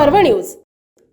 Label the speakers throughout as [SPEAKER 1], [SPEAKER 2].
[SPEAKER 1] News.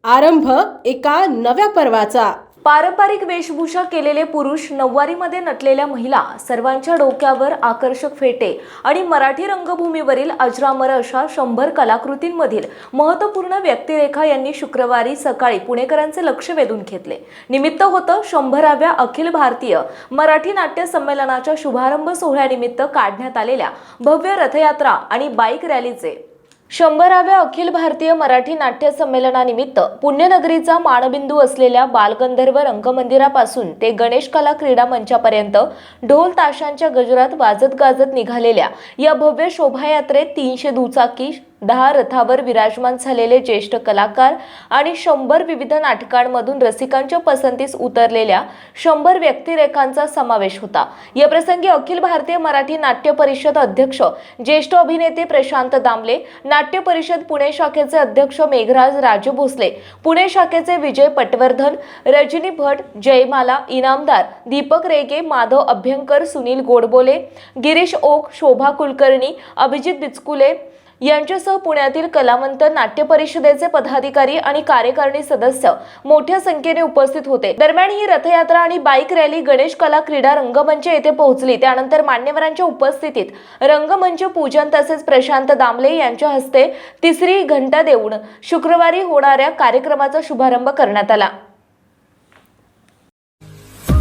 [SPEAKER 1] आरंभ एका नव्या पर्वाचा.
[SPEAKER 2] पारंपरिक वेशभूषा केलेले पुरुष नऊवारीमध्ये नटलेल्या महिला सर्वांच्या डोक्यावर आकर्षक फेटे आणि मराठी रंगभूमीवरील अजरामर अशा शंभर कलाकृतींमधील महत्त्वपूर्ण व्यक्तिरेखा यांनी शुक्रवारी सकाळी पुणेकरांचे लक्ष वेधून घेतले. निमित्त होतं शंभराव्या अखिल भारतीय मराठी नाट्य संमेलनाच्या शुभारंभ सोहळ्यानिमित्त काढण्यात आलेल्या भव्य रथयात्रा आणि बाईक रॅलीचे शंभराव्या अखिल भारतीय मराठी नाट्य संमेलनानिमित्त पुण्यनगरीचा मानबिंदू असलेल्या बालगंधर्व रंगमंदिरापासून ते गणेश कला क्रीडा मंचापर्यंत ढोल ताशांच्या गजरात वाजत गाजत निघालेल्या या भव्य शोभायात्रेत तीनशे दुचाकी दहा रथावर विराजमान झालेले ज्येष्ठ कलाकार आणि शंभर विविध नाटकांमधून रसिकांच्या पसंतीस उतरलेल्या शंभर व्यक्तिरेखांचा समावेश होता. या प्रसंगी अखिल भारतीय मराठी नाट्य परिषद अध्यक्ष ज्येष्ठ अभिनेते प्रशांत दामले नाट्य परिषद पुणे शाखेचे अध्यक्ष मेघराज राजू भोसले पुणे शाखेचे विजय पटवर्धन रजनी भट जयमाला इनामदार दीपक रेगे माधव अभ्यंकर सुनील गोडबोले गिरीश ओक शोभा कुलकर्णी अभिजित बिचकुले यांच्यासह पुण्यातील कलावंत नाट्य परिषदेचे पदाधिकारी आणि कार्यकारिणी सदस्य मोठ्या संख्येने उपस्थित होते. दरम्यान ही रथयात्रा आणि बाईक रॅली गणेश कला क्रीडा रंगमंच येथे पोहोचली. त्यानंतर मान्यवरांच्या उपस्थितीत रंगमंच पूजन तसेच प्रशांत दामले यांच्या हस्ते तिसरी घंटा देऊन शुक्रवारी होणाऱ्या कार्यक्रमाचा शुभारंभ करण्यात आला.